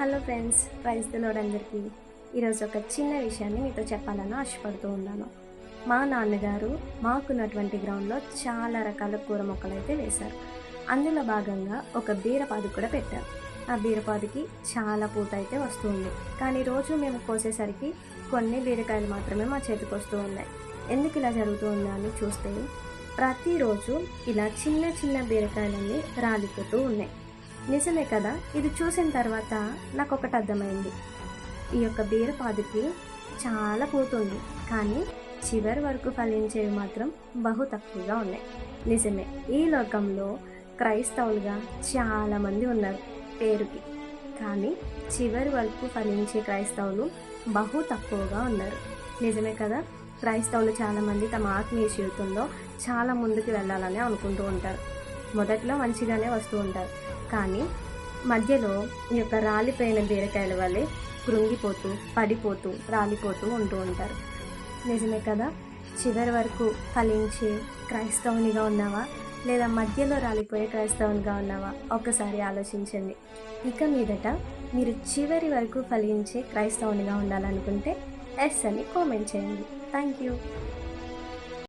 Hello friends praise దిలోడ్ అందరికీ. ఈరోజు ఒక చిన్న విషయాన్ని మీతో చెప్పాలని ఆశపడుతూ ఉన్నాను. మా నాన్నగారు మాకున్నటువంటి గ్రౌండ్లో చాలా రకాల కూర మొక్కలు అయితే వేశారు. అందులో భాగంగా ఒక బీరపాది కూడా పెట్టారు. ఆ బీరపాదికి చాలా పూత అయితే వస్తుంది కానీ రోజు మేము కోసేసరికి కొన్ని బీరకాయలు మాత్రమే మా చేతికి వస్తూ ఉన్నాయి. ఎందుకు ఇలా జరుగుతుందా అని చూస్తే ప్రతిరోజు ఇలా చిన్న చిన్న బీరకాయలన్నీ రాలిపోతూ ఉన్నాయి. నిజమే కదా? ఇది చూసిన తర్వాత నాకు ఒకటి అర్థమైంది. ఈ యొక్క బీరపాదుకి చాలా పోతుంది కానీ చివరి వరకు ఫలించేవి మాత్రం బహు తక్కువగా ఉన్నాయి. నిజమే ఈ లోకంలో క్రైస్తవులుగా చాలామంది ఉన్నారు పేరుకి కానీ చివరి వరకు ఫలించే క్రైస్తవులు బహు తక్కువగా ఉన్నారు. నిజమే కదా? క్రైస్తవులు చాలామంది తమ ఆత్మీయ జీవితంలో చాలా ముందుకు వెళ్ళాలని అనుకుంటూ ఉంటారు. మొదట్లో మంచిగానే వస్తూ ఉంటారు కానీ మధ్యలో ఈ యొక్క రాలిపోయిన బీరకాయల వల్లే కృంగిపోతూ పడిపోతూ రాలిపోతూ ఉంటూ ఉంటారు. నిజమే కదా? చివరి వరకు ఫలించే క్రైస్తవునిగా ఉన్నావా? లేదా మధ్యలో రాలిపోయే క్రైస్తవునిగా ఉన్నావా? ఒక్కసారి ఆలోచించండి. ఇక మీదట మీరు చివరి వరకు ఫలించే క్రైస్తవునిగా ఉండాలనుకుంటే ఎస్ అని కామెంట్ చేయండి. Thank you.